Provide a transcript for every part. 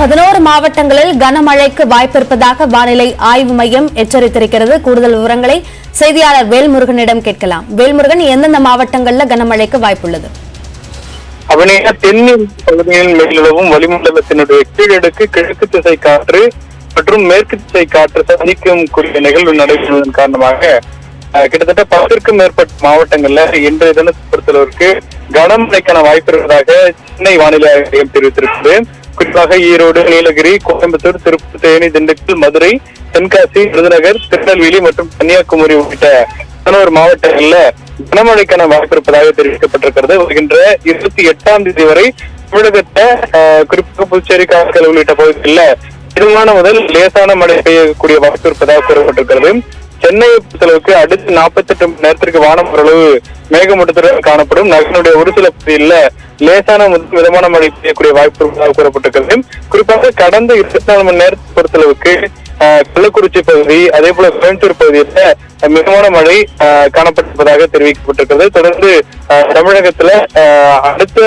பதினோரு மாவட்டங்களில் கனமழைக்கு வாய்ப்பிருப்பதாக வானிலை ஆய்வு மையம் எச்சரித்திருக்கிறது. கூடுதல் விவரங்களை செய்தியாளர் வேல்முருகனிடம் கேட்கலாம். வேல்முருகன் எந்தெந்த மாவட்டங்களில் கனமழைக்கு வாய்ப்புள்ளது? அவனையா தென்னின் பகுதியில் மேலளவும் வளிமண்டலத்தினுடைய கீழடுக்கு கிழக்கு திசை காற்று மற்றும் மேற்கு திசை காற்று சந்திக்கும் கூடிய நிகழ்வு நடைபெறுவதன் காரணமாக கிட்டத்தட்ட பத்திற்கும் மேற்பட்ட மாவட்டங்கள்ல இன்றைய தினத்தை பொறுத்தளவிற்கு கனமழைக்கான வாய்ப்பு இருப்பதாக சென்னை வானிலை ஆய்வு மையம் தெரிவித்திருக்கிறது. குறிப்பாக ஈரோடு நீலகிரி கோயம்புத்தூர் திருப்பூர் தேனி திண்டுக்கல் மதுரை தென்காசி விருதுநகர் திருநெல்வேலி மற்றும் கன்னியாகுமரி உள்ளிட்ட பதினோரு மாவட்டங்கள்ல கனமழைக்கான வாய்ப்பு இருப்பதாக தெரிவிக்கப்பட்டிருக்கிறது. வருகின்ற இருபத்தி எட்டாம் தேதி வரை தமிழகத்தை ஆஹ், குறிப்பாக புதுச்சேரி காரைக்கால் உள்ளிட்ட பகுதிகளில் மிதமான முதல் லேசான மழை பெய்யக்கூடிய வாய்ப்பு இருப்பதாக கூறப்பட்டிருக்கிறது. சென்னை செலவுக்கு அடுத்த நாற்பத்தெட்டு மணி நேரத்திற்கு வானம் ஓரளவு மேகமூட்டத்துடன் காணப்படும். நகரினுடைய ஒரு சில பகுதியில் லேசான மிதமான மழை பெய்யக்கூடிய வாய்ப்பு இருப்பதாக கூறப்பட்டிருக்கிறது. குறிப்பாக கடந்த இருபத்தி நாலு மணி நேரத்தை பொறுத்தளவுக்கு ஆஹ், கள்ளக்குறிச்சி பகுதி அதே போல கோயம்புத்தூர் பகுதியில் மிதமான மழை ஆஹ், காணப்பட்டிருப்பதாக தெரிவிக்கப்பட்டிருக்கிறது. தொடர்ந்து ஆஹ், தமிழகத்துல ஆஹ், அடுத்த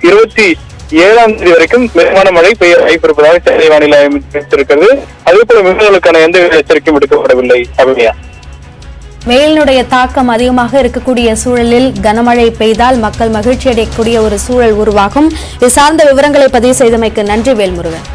இருபத்தி ஏழாம் தேதி வரைக்கும் மிதமான மழை பெய்ய வாய்ப்பு இருப்பதாக சென்னை வானிலை அமைச்சிருக்கிறது அதே போல மீனவர்களுக்கான எந்த எச்சரிக்கையும் எடுக்கப்படவில்லை அபிநயா. வெயிலினுடைய தாக்கம் அதிகமாக இருக்கக்கூடிய சூழலில் கனமழை பெய்தால் மக்கள் மகிழ்ச்சி அடையக்கூடிய ஒரு சூழல் உருவாகும். இது சார்ந்த விவரங்களை பதிவு செய்தமைக்கு நன்றி வேல்முருகன்.